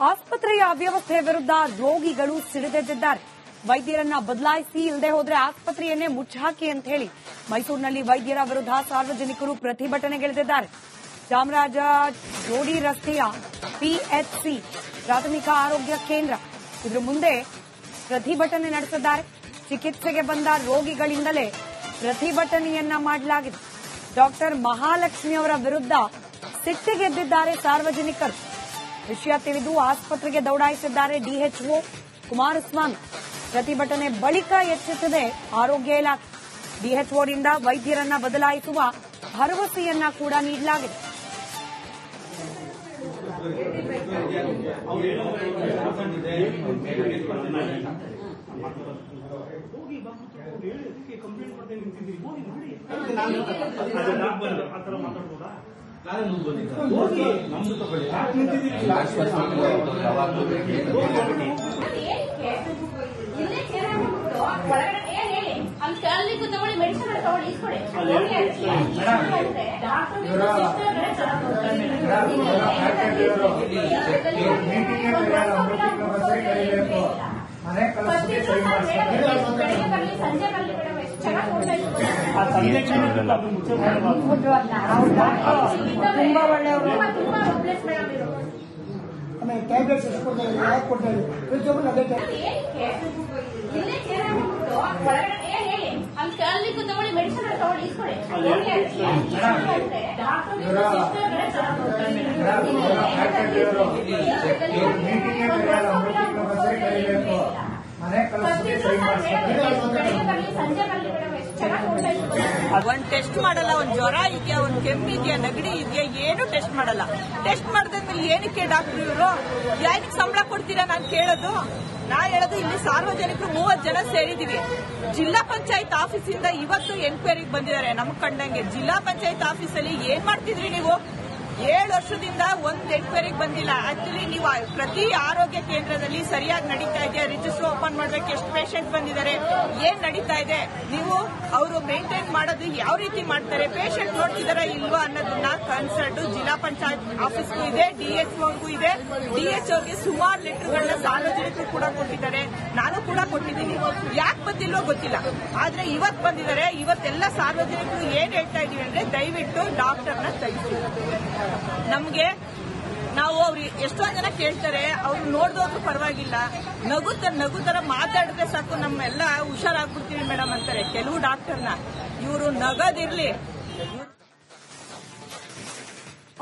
ಆಸ್ಪತ್ರೆಯ ಅವ್ಯವಸ್ಥೆ ವಿರುದ್ಧ ರೋಗಿಗಳು ಸಿಡಿದೆದ್ದಿದ್ದಾರೆ. ವೈದ್ಯರನ್ನ ಬದಲಾಯಿಸಿ ಇಲ್ಲದೆ ಹೋದ್ರೆ ಆಸ್ಪತ್ರೆಯನ್ನೇ ಮುಚ್ಚಾಕಿ ಅಂತ ಹೇಳಿ ಮೈಸೂರಿನಲ್ಲಿ ವೈದ್ಯರ ವಿರುದ್ಧ ಸಾರ್ವಜನಿಕರು ಪ್ರತಿಭಟನೆಗಿಳಿದಿದ್ದಾರೆ. ಚಾಮರಾಜ ಜೋಡಿ ರಸ್ತೆಯ ಪಿಎಚ್ಸಿ ಪ್ರಾಥಮಿಕ ಆರೋಗ್ಯ ಕೇಂದ್ರ. ಇದ್ರ ಮುಂದೆ ಪ್ರತಿಭಟನೆ ನಡೆಸಿದ್ದಾರೆ. ಚಿಕಿತ್ಸೆಗೆ ಬಂದ ರೋಗಿಗಳಿಂದಲೇ ಪ್ರತಿಭಟನೆಯನ್ನ ಮಾಡಲಾಗಿದೆ. ಡಾಕ್ಟರ್ ಮಹಾಲಕ್ಷ್ಮಿ ಅವರ ವಿರುದ್ಧ ಸಿಟ್ಟಿಗೆದ್ದಿದ್ದಾರೆ ಸಾರ್ವಜನಿಕರು. ವಿಷಯ ತಿಳಿದು ಆಸ್ಪತ್ರೆಗೆ ದೌಡಾಯಿಸಿದ್ದಾರೆ ಡಿಎಚ್ಒ ಕುಮಾರಸ್ವಾಮಿ. ಪ್ರತಿಭಟನೆ ಬಳಿಕ ಎಚ್ಚೆತ್ತದೆ ಆರೋಗ್ಯ ಇಲಾಖೆ. ಡಿಎಚ್ಒರಿಂದ ವೈದ್ಯರನ್ನ ಬದಲಾಯಿಸುವ ಭರವಸೆಯನ್ನ ಕೂಡ ನೀಡಲಾಗಿದೆ. ಇಲ್ಲೇ ಚೇರ್ ಹಾಕ್ಬಿಟ್ಟು ಒಳಗಡೆ ಏನ್ ಹೇಳಿ ಅಲ್ಲಿ ಅಲ್ಲಿ ತಗೊಳ್ಳಿ ಮೆಡಿಸಿನ್ ತಗೊಳ್ಳಿ ಇಸ್ಕೊಡಿ ತುಂಬಾ ಒಳ್ಳೆಯವರು ತುಂಬಾ ಪ್ಲೇಸ್ ಮೇಡಮ್ ಇದು ಆಮೇಲೆ ಟ್ಯಾಬ್ಲೆಟ್ಸ್ ಎಷ್ಟು ಕೊಡ್ತಾ ಇದ್ದಾರೆ ಯಾಕೆ ಕೊಡ್ತಾ ಇದ್ದಾರೆ ಪ್ರತಿಯೊಬ್ಬರು ಅದೇ type. ಏನಕ್ಕೆ ಇಲ್ಲೇ ಚೇರ್ ಹಾಕ್ಬಿಟ್ಟು ಒಳಗಡೆ ಏನ್ ಹೇಳಿ ಅಲ್ಲಿ ಅಲ್ಲಿ ತಗೊಳ್ಳಿ ಮೆಡಿಸಿನ್ ತಗೊಳ್ಳಿ ಇಸ್ಕೊಡಿ ಹೋಗಿ ಅಂದ್ರೆ ಡಾಕ್ಟರ್ ಮೀಟಿಂಗ್ ಕರೆಯಲ್ಲ ಮೀಟಿಂಗ್ ಸರಿ ಕರೀಬೇಕು ಮನೆ ಕಳಿಸ್ಬಿಟ್ಟು ಸರಿ ಮಾಡಿಸ್ತಾರೆ ಸಂಜೆ ಒಂದ್ ಟೆಸ್ಟ್ ಮಾಡಲ್ಲ ಒಂದ್ ಜ್ವರ ಇದೆಯಾ ಒಂದ್ ಕೆಮ್ಮು ಇದೆಯಾ ನೆಗಡಿ ಇದೆಯಾ ಏನು ಟೆಸ್ಟ್ ಮಾಡಲ್ಲ. ಟೆಸ್ಟ್ ಮಾಡಿದ್ಮೇಲೆ ಏನಕ್ಕೆ ಡಾಕ್ಟರ್ ಇವರು? ಏನಕ್ಕೆ ಸಂಬಳ ಕೊಡ್ತೀರಾ ನಾನು ಕೇಳೋದು? ನಾ ಹೇಳೋದು ಇಲ್ಲಿ ಸಾರ್ವಜನಿಕರು ಮೂವತ್ ಜನ ಸೇರಿದೀವಿ ಜಿಲ್ಲಾ ಪಂಚಾಯತ್ ಆಫೀಸಿಂದ ಇವತ್ತು ಎನ್ಕ್ವೈರಿಗೆ ಬಂದಿದ್ದಾರೆ ನಮ್ಗೆ ಕಂಡಂಗೆ. ಜಿಲ್ಲಾ ಪಂಚಾಯತ್ ಆಫೀಸಲ್ಲಿ ಏನ್ ಮಾಡ್ತಿದ್ರಿ ನೀವು? ಏಳು ವರ್ಷದಿಂದ ಒಂದ್ ಎನ್ಕ್ವೈರಿಗೆ ಬಂದಿಲ್ಲ. ಆಕ್ಚುಲಿ ನೀವು ಪ್ರತಿ ಆರೋಗ್ಯ ಕೇಂದ್ರದಲ್ಲಿ ಸರಿಯಾಗಿ ನಡೀತಾ ಇದೆಯಾ ರಿಜಿಸ್ಟರ್ ಓಪನ್ ಮಾಡ್ಬೇಕು. ಎಷ್ಟು ಪೇಷಂಟ್ ಬಂದಿದ್ದಾರೆ? ಏನ್ ನಡೀತಾ ಇದೆ? ನೀವು ಅವರು ಮೇಂಟೈನ್ ಮಾಡೋದು ಯಾವ ರೀತಿ ಮಾಡ್ತಾರೆ? ಪೇಷಂಟ್ ನೋಡ್ತಿದಾರ ಇಲ್ವಾ ಅನ್ನೋದನ್ನ ಕನ್ಸರ್ಟ್ ಜಿಲ್ಲಾ ಪಂಚಾಯತ್ ಆಫೀಸ್ಗೂ ಇದೆ ಡಿಎಚ್ ಓಗೂ ಇದೆ. ಡಿಎಚ್ ಅವ್ರಿಗೆ ಸುಮಾರು ಲೆಟರ್ಗಳನ್ನ ಸಾರ್ವಜನಿಕರು ಕೂಡ ಕೊಟ್ಟಿದ್ದಾರೆ. ನಾನು ಕೂಡ ಕೊಟ್ಟಿದ್ದೀನಿ. ಯಾಕೆ ಬಂದಿಲ್ವೋ ಗೊತ್ತಿಲ್ಲ. ಆದ್ರೆ ಇವತ್ ಬಂದಿದ್ದಾರೆ. ಇವತ್ತೆಲ್ಲ ಸಾರ್ವಜನಿಕರು ಏನ್ ಹೇಳ್ತಾ ಇದೀವಿ ಅಂದ್ರೆ ದಯವಿಟ್ಟು ಡಾಕ್ಟರ್ನ ತೆಗೆದು ನಮ್ಗೆ ನಾವು ಅವ್ರು ಎಷ್ಟೋ ಜನ ಕೇಳ್ತಾರೆ, ಅವ್ರು ನೋಡ್ದೋದ್ರು ಪರವಾಗಿಲ್ಲ. ನಗುತ್ತ ನಗು ತರ ಮಾತಾಡಿದ್ರೆ ಸಾಕು, ನಮ್ಮೆಲ್ಲ ಹುಷಾರಾಗ್ಬಿಡ್ತೀವಿ ಮೇಡಮ್ ಅಂತಾರೆ. ಕೆಲವು ಡಾಕ್ಟರ್ನ. ಇವರು ನಗದಿರ್ಲಿ.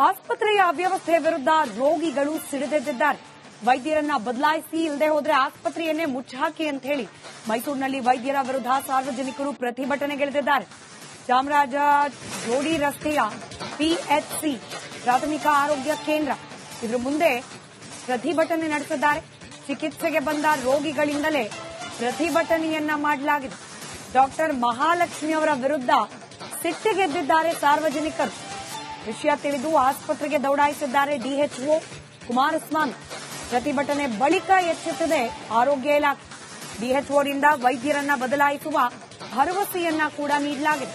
ಆಸ್ಪತ್ರೆಯ ಅವ್ಯವಸ್ಥೆ ವಿರುದ್ಧ ರೋಗಿಗಳು ಸಿಡಿದೆದ್ದಿದ್ದಾರೆ. ವೈದ್ಯರನ್ನ ಬದಲಾಯಿಸಿ ಇಲ್ಲದೆ ಹೋದ್ರೆ ಆಸ್ಪತ್ರೆಯನ್ನೇ ಮುಚ್ಚಾಕಿ ಅಂತ ಹೇಳಿ ಮೈಸೂರಿನಲ್ಲಿ ವೈದ್ಯರ ವಿರುದ್ಧ ಸಾರ್ವಜನಿಕರು ಪ್ರತಿಭಟನೆಗಿಳಿದಿದ್ದಾರೆ. ಚಾಮರಾಜ ಜೋಡಿ ರಸ್ತೆಯ ಪಿಎಚ್ಸಿ ಪ್ರಾಥಮಿಕ ಆರೋಗ್ಯ ಕೇಂದ್ರ ಇದ್ರ ಮುಂದೆ ಪ್ರತಿಭಟನೆ ನಡೆಸಿದ್ದಾರೆ. ಚಿಕಿತ್ಸೆಗೆ ಬಂದ ರೋಗಿಗಳಿಂದಲೇ ಪ್ರತಿಭಟನೆಯನ್ನ ಮಾಡಲಾಗಿದೆ. ಡಾಕ್ಟರ್ ಮಹಾಲಕ್ಷ್ಮಿ ಅವರ ವಿರುದ್ಧ ಸಿಟ್ಟಿಗೆದ್ದಿದ್ದಾರೆ ಸಾರ್ವಜನಿಕರು. ವಿಷಯ ತಿಳಿದು ಆಸ್ಪತ್ರೆಗೆ ದೌಡಾಯಿಸಿದ್ದಾರೆ ಡಿಎಚ್ಒ ಕುಮಾರಸ್ವಾಮಿ. ಪ್ರತಿಭಟನೆ ಬಳಿಕ ಎಚ್ಚೆತ್ತಿದೆ ಆರೋಗ್ಯ ಇಲಾಖೆ. ಡಿಎಚ್ಒರಿಂದ ವೈದ್ಯರನ್ನ ಬದಲಾಯಿಸುವ ಭರವಸೆಯನ್ನ ಕೂಡ ನೀಡಲಾಗಿದೆ.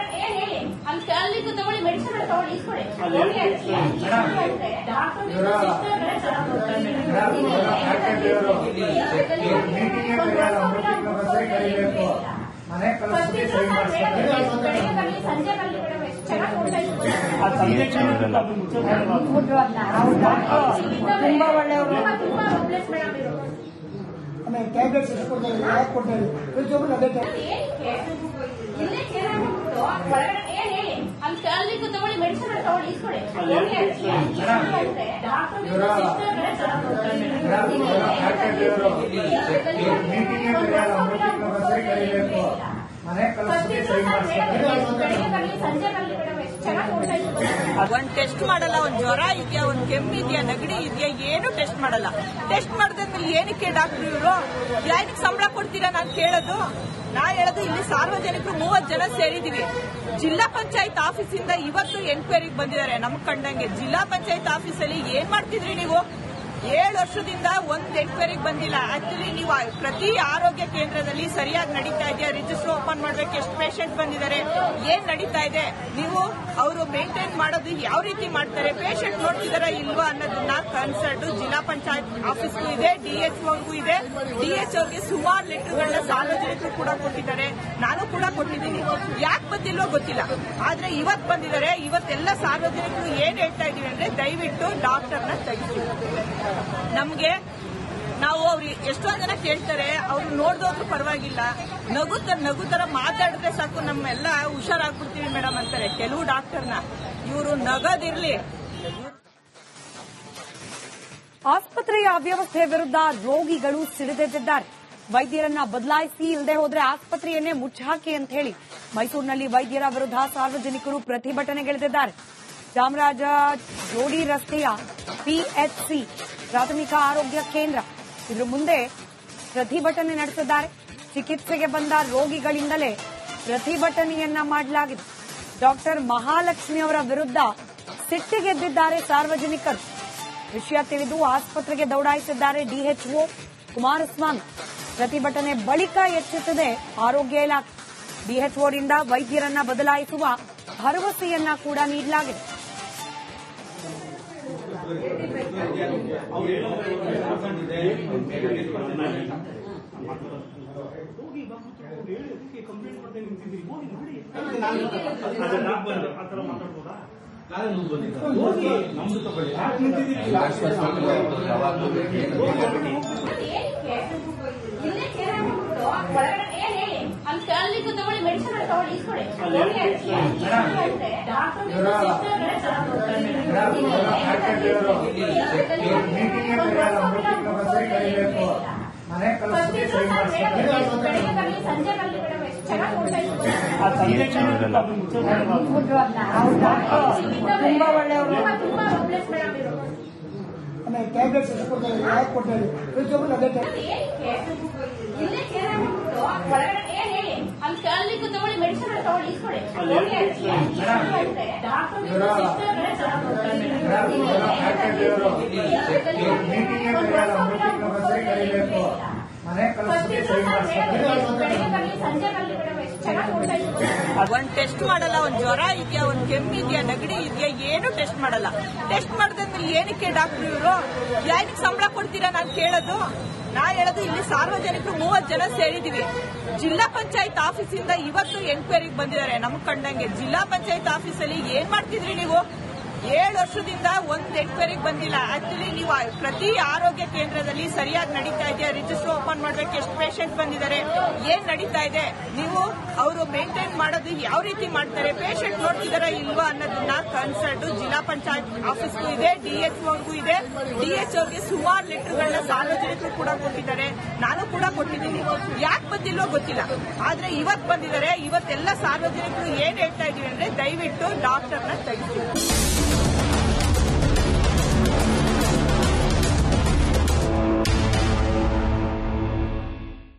ಅಲ್ಲಿ ಅಲ್ಲಿ ತಗೊಳ್ಳಿ ಮೆಡಿಸಿನ್ ತಗೊಳ್ಳಿ ಇಸ್ಕೊಡಿ ಹೋಗಿ ಅಂದ್ರೆ ಡಾಕ್ಟರ್ ಮೀಟಿಂಗ್ ಕರೆಯಲ್ಲ ಮೀಟಿಂಗ್ ಸರಿ ಕರೀಬೇಕು ಮನೆ ಕಳಿಸ್ಬಿಟ್ಟು ಸರಿ ಮಾಡಿಸ್ತಾರೆ ಬೆಳಿಗ್ಗೆ ಬರ್ಲಿ ಸಂಜೆ ಬರ್ಲಿ ಮೇಡಮ್ ಎಷ್ಟು ಚೆನ್ನಾಗಿ ಕೊಡ್ತಾ ಇದ್ದಾರೆ ತುಂಬಾ ಒಳ್ಳೆಯವರು ತುಂಬಾ ಪ್ಲೇಸ್ ಮೇಡಮ್ ಇದು ಆಮೇಲೆ ಟ್ಯಾಬ್ಲೆಟ್ಸ್ ಎಷ್ಟು ಕೊಡ್ತಾ ಇದ್ದಾರೆ ಯಾಕೆ ಕೊಡ್ತಾ ಇದ್ದಾರೆ ಪ್ರತಿಯೊಬ್ಬರು ಅದೇ type. ಏನಕ್ಕೆ ಇಲ್ಲೇ ಚೇರ್ ಹಾಕ್ಬಿಟ್ಟು ಒಳಗಡೆ ಏನ್ ಹೇಳಿ ಅಲ್ಲಿ ಅಲ್ಲಿ ತಗೊಳ್ಳಿ ಮೆಡಿಸಿನ್ ತಗೊಳ್ಳಿ ಇಸ್ಕೊಡಿ ಹೋಗಿ ಅಂದ್ರೆ ಡಾಕ್ಟರ್ ಮೀಟಿಂಗ್ ಕರೆಯಲ್ಲ ಮೀಟಿಂಗ್ ಸರಿ ಕರೀಬೇಕು ಮನೆ ಕಳಿಸ್ಬಿಟ್ಟು ಸರಿ ಮಾಡಿಸ್ತಾರೆ ಬೆಳಿಗ್ಗೆ ಬರ್ಲಿ ಸಂಜೆ ಬರ್ಲಿ ಒಂದ್ ಟೆಸ್ಟ್ ಮಾಡಲ್ಲ, ಒಂದ್ ಜ್ವರ ಇದೆಯಾ, ಒಂದ್ ಕೆಮ್ಮು ಇದೆಯಾ, ನೆಗಡಿ ಇದೆಯಾ, ಏನು ಟೆಸ್ಟ್ ಮಾಡಲ್ಲ. ಟೆಸ್ಟ್ ಮಾಡಿದ್ಮೇಲೆ ಏನಕ್ಕೆ ಡಾಕ್ಟರ್ ಇವರು? ಯಾರಿಗೆ ಸಂಬಳ ಕೊಡ್ತೀರಾ ನಾನು ಕೇಳೋದು? ನಾ ಹೇಳೋದು ಇಲ್ಲಿ ಸಾರ್ವಜನಿಕರು ಮೂವತ್ ಜನ ಸೇರಿದೀವಿ ಜಿಲ್ಲಾ ಪಂಚಾಯತ್ ಆಫೀಸಿಂದ ಇವತ್ತು ಎನ್ಕ್ವೈರಿಗೆ ಬಂದಿದ್ದಾರೆ ನಮ್ ಕಂಡಂಗೆ. ಜಿಲ್ಲಾ ಪಂಚಾಯತ್ ಆಫೀಸಲ್ಲಿ ಏನ್ ಮಾಡ್ತಿದ್ರಿ ನೀವು? ಏಳು ವರ್ಷದಿಂದ ಒಂದು ಎನ್ಕ್ವೈರಿಗೆ ಬಂದಿಲ್ಲ. ಆಕ್ಚುಲಿ ನೀವು ಪ್ರತಿ ಆರೋಗ್ಯ ಕೇಂದ್ರದಲ್ಲಿ ಸರಿಯಾಗಿ ನಡೀತಾ ಇದೆಯಾ? ರಿಜಿಸ್ಟರ್ ಓಪನ್ ಮಾಡಬೇಕು, ಎಷ್ಟು ಪೇಷಂಟ್ ಬಂದಿದ್ದಾರೆ? ಏನ್ ನಡೀತಾ ಇದೆ? ನೀವು ಅವರು ಮೇಂಟೈನ್ ಮಾಡೋದು ಯಾವ ರೀತಿ ಮಾಡ್ತಾರೆ? ಪೇಷಂಟ್ ನೋಡ್ತಿದಾರ ಇಲ್ವಾ ಅನ್ನೋದನ್ನ ಕನ್ಸರ್ಟ್ ಜಿಲ್ಲಾ ಪಂಚಾಯತ್ ಆಫೀಸ್ಗೂ ಇದೆ ಡಿಎಚ್ ಅವ್ರಿಗೂ ಇದೆ. ಡಿಎಚ್ ಅವ್ರಿಗೆ ಸುಮಾರು ಲೆಟರ್ಗಳನ್ನ ಸಾರ್ವಜನಿಕರು ಕೂಡ ಕೊಟ್ಟಿದ್ದಾರೆ. ನಾನು ಕೂಡ ಕೊಟ್ಟಿದ್ದೀನಿ. ಯಾಕೆ ಬಂದಿಲ್ವೋ ಗೊತ್ತಿಲ್ಲ. ಆದ್ರೆ ಇವತ್ ಬಂದಿದ್ದಾರೆ. ಇವತ್ತೆಲ್ಲ ಸಾರ್ವಜನಿಕರು ಏನ್ ಹೇಳ್ತಾ ಇದೀವಿ ಅಂದ್ರೆ ದಯವಿಟ್ಟು ಡಾಕ್ಟರ್ನ ತೆಗಿಸಿ. ನಮ್ಗೆ ನಾವು ಅವ್ರು ಎಷ್ಟೋ ಜನ ಕೇಳ್ತಾರೆ, ಅವ್ರು ನೋಡಿದ್ರು ಪರವಾಗಿಲ್ಲ. ನಗುತ್ತರ ನಗುತ್ತರ ಮಾತಾಡಿದ್ರೆ ಸಾಕು, ನಮ್ಮೆಲ್ಲ ಹುಷಾರಾಗ್ಬಿಡ್ತೀವಿ ಮೇಡಮ್ ಅಂತಾರೆ. ಕೆಲವು ಡಾಕ್ಟರ್ನ ಇವರು ನಗದಿರ್ಲಿ. ಆಸ್ಪತ್ರೆಯ ಅವ್ಯವಸ್ಥೆ ವಿರುದ್ಧ ರೋಗಿಗಳು ಸಿಡಿದೆದ್ದಿದ್ದಾರೆ. ವೈದ್ಯರನ್ನ ಬದಲಾಯಿಸಿ ಇಲ್ಲದೆ ಹೋದ್ರೆ ಆಸ್ಪತ್ರೆಯನ್ನೇ ಮುಚ್ಚಾಕಿ ಅಂತ ಹೇಳಿ ಮೈಸೂರಿನಲ್ಲಿ ವೈದ್ಯರ ವಿರುದ್ಧ ಸಾರ್ವಜನಿಕರು ಪ್ರತಿಭಟನೆಗಿಳಿದಿದ್ದಾರೆ. ಚಾಮರಾಜ ಜೋಡಿ ರಸ್ತೆಯ ಪಿಎಚ್ಸಿ ಪ್ರಾಥಮಿಕ ಆರೋಗ್ಯ ಕೇಂದ್ರ. ಇದ್ರ ಮುಂದೆ ಪ್ರತಿಭಟನೆ ನಡೆಸಿದ್ದಾರೆ. ಚಿಕಿತ್ಸೆಗೆ ಬಂದ ರೋಗಿಗಳಿಂದಲೇ ಪ್ರತಿಭಟನೆಯನ್ನ ಮಾಡಲಾಗಿದೆ. ಡಾಕ್ಟರ್ ಮಹಾಲಕ್ಷ್ಮಿ ಅವರ ವಿರುದ್ಧ ಸಿಟ್ಟಿಗೆದ್ದಿದ್ದಾರೆ ಸಾರ್ವಜನಿಕರು. ವಿಷಯ ತಿಳಿದು ಆಸ್ಪತ್ರೆಗೆ ದೌಡಾಯಿಸಿದ್ದಾರೆ ಡಿಎಚ್ಒ ಕುಮಾರಸ್ವಾಮಿ. ಪ್ರತಿಭಟನೆ ಬಳಿಕ ಎಚ್ಚೆತ್ತಿದೆ ಆರೋಗ್ಯ ಇಲಾಖೆ. ಡಿಎಚ್ಒರಿಂದ ವೈದ್ಯರನ್ನ ಬದಲಾಯಿಸುವ ಭರವಸೆಯನ್ನ ಕೂಡ ನೀಡಲಾಗಿದೆ. ಏನಕ್ಕೆ ಇಲ್ಲೇ ಚೇರ್ ಹಾಕ್ಬಿಟ್ಟು ಒಳಗಡೆ ಏನ್ ಹೇಳಿ ಅಲ್ಲಿ ಅಲ್ಲಿ ತಗೊಳ್ಳಿ ಮೆಡಿಸಿನ್ ತಗೊಳ್ಳಿ ಇಸ್ಕೊಡಿ ಹೋಗಿ ಡಾಕ್ಟರ್ ಮೀಟಿಂಗ್ ಸರಿ ಕರೀಬೇಕು ಮನೆ ಕಳಿಸ್ಬಿಟ್ಟು ಸರಿ ಇದ್ದೀವಿ ತುಂಬಾ ಒಳ್ಳೆಯವರು ಟ್ಯಾಬ್ಲೆಟ್ಸ್ ಎಷ್ಟು ಯಾಕೆ ಪ್ರತಿಯೊಬ್ಬರು ಅದೇ type. ಮನೆ ಕಳಿಸ್ಬಿಟ್ಟು ಸಂಜೆ ಒಂದ್ ಟೆಸ್ಟ್ ಮಾಡಲ್ಲ, ಒಂದ್ ಜ್ವರ ಇದೆಯಾ, ಒಂದ್ ಕೆಮ್ಮು ಇದೆಯಾ, ನೆಗಡಿ ಇದೆಯಾ, ಏನು ಟೆಸ್ಟ್ ಮಾಡಲ್ಲ. ಟೆಸ್ಟ್ ಮಾಡಿದ್ರೆ ಏನಕ್ಕೆ ಡಾಕ್ಟರ್ ಇವರು? ಯಾರಿಗೆ ಸಂಬಳ ಕೊಡ್ತೀರಾ ನಾನು ಕೇಳೋದು? ನಾ ಹೇಳೋದು ಇಲ್ಲಿ ಸಾರ್ವಜನಿಕರು ಮೂವತ್ ಜನ ಸೇರಿದೀವಿ. ಜಿಲ್ಲಾ ಪಂಚಾಯತ್ ಆಫೀಸಿಂದ ಇವತ್ತು ಎನ್ಕ್ವೈರಿಗೆ ಬಂದಿದ್ದಾರೆ ನಮ್ ಕಂಡಂಗೆ. ಜಿಲ್ಲಾ ಪಂಚಾಯತ್ ಆಫೀಸಲ್ಲಿ ಏನ್ ಮಾಡ್ತಿದ್ರಿ ನೀವು? ಏಳು ವರ್ಷದಿಂದ ಒಂದು ಎಕ್ವೈರಿಗೆ ಬಂದಿಲ್ಲ. ಆಕ್ಚುಲಿ ನೀವು ಪ್ರತಿ ಆರೋಗ್ಯ ಕೇಂದ್ರದಲ್ಲಿ ಸರಿಯಾಗಿ ನಡೀತಾ ಇದೆಯಾ? ರಿಜಿಸ್ಟರ್ ಓಪನ್ ಮಾಡಬೇಕು, ಎಷ್ಟು ಪೇಷಂಟ್ ಬಂದಿದ್ದಾರೆ? ಏನ್ ನಡೀತಾ ಇದೆ? ನೀವು ಅವರು ಮೇಂಟೈನ್ ಮಾಡೋದು ಯಾವ ರೀತಿ ಮಾಡ್ತಾರೆ? ಪೇಷಂಟ್ ನೋಡ್ತಿದಾರ ಇಲ್ವಾ ಅನ್ನೋದನ್ನ ಕನ್ಸರ್ಟ್ ಜಿಲ್ಲಾ ಪಂಚಾಯತ್ ಆಫೀಸ್ಗೂ ಇದೆ ಡಿಎಚ್ಒಗೂ ಇದೆ. ಡಿಎಚ್ಒಗೆ ಸುಮಾರು ಲೆಟರ್ಗಳನ್ನ ಸಾರ್ವಜನಿಕರು ಕೂಡ ಕೊಟ್ಟಿದ್ದಾರೆ. ನಾನು ಕೂಡ ಕೊಟ್ಟಿದ್ದೀನಿ. ಯಾಕೆ ಬಂದಿಲ್ಲೋ ಗೊತ್ತಿಲ್ಲ. ಆದ್ರೆ ಇವತ್ ಬಂದಿದ್ದಾರೆ. ಇವತ್ತೆಲ್ಲ ಸಾರ್ವಜನಿಕರು ಏನ್ ಹೇಳ್ತಾ ಇದೀವಿ ಅಂದ್ರೆ ದಯವಿಟ್ಟು ಡಾಕ್ಟರ್ನ ತೆಗಿಸಿ.